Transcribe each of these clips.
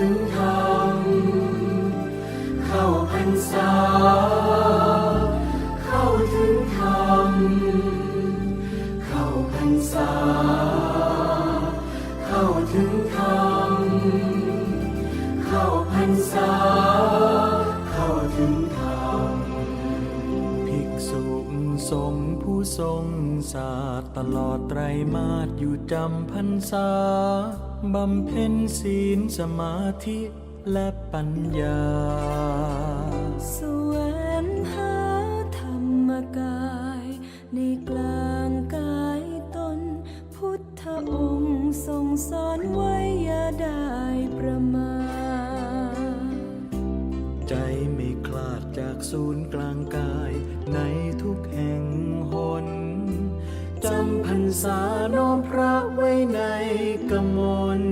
ถึงธรรมเข้าพรรษา เข้าถึงธรรมเข้าพรรษา เข้าถึงธรรมเข้าพรรษา สงผู้ทรงศาสตร์ตลอดไตรมาสอยู่จำพรรษา บำเพ็ญศีลสมาธิและปัญญา สวงหาธรรมกาย ในกลางกายตน พุทธองค์ทรงสอนไว้อย่าได้ประมาท ใจไม่คลาดจากศูนย์กลางกายในทุกแห่งหนจำพรรษาน้อมพระไว้ในกมล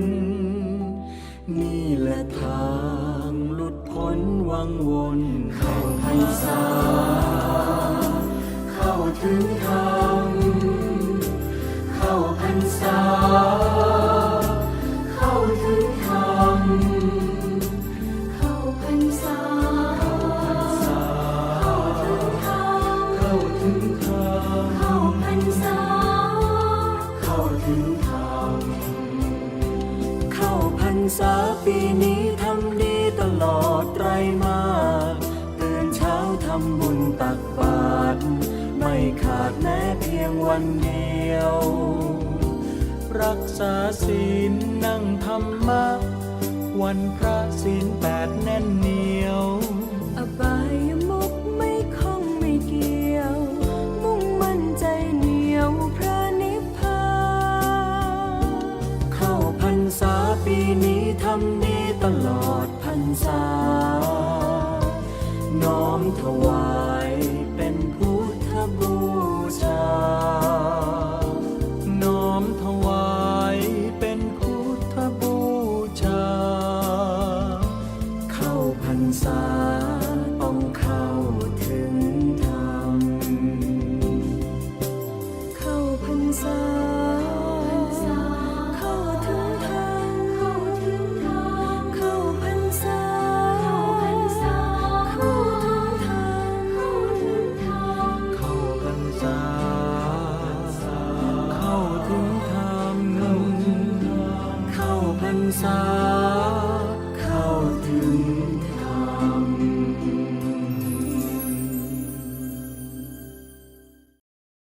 นี่แหละทางหลุดพ้นวังวนเข้าพรรษา เข้าถึงธรรมเข้าพรรษา ษาปีนี้ทำดีตลอดไตรมาสตื่นเช้าทำบุญตักบาตรไม่ขาดแม้เพียงวันเดียว รักษาศีลนั่งธรรมะ วันพระศีลแปดแน่นนี้ Ooh. sun.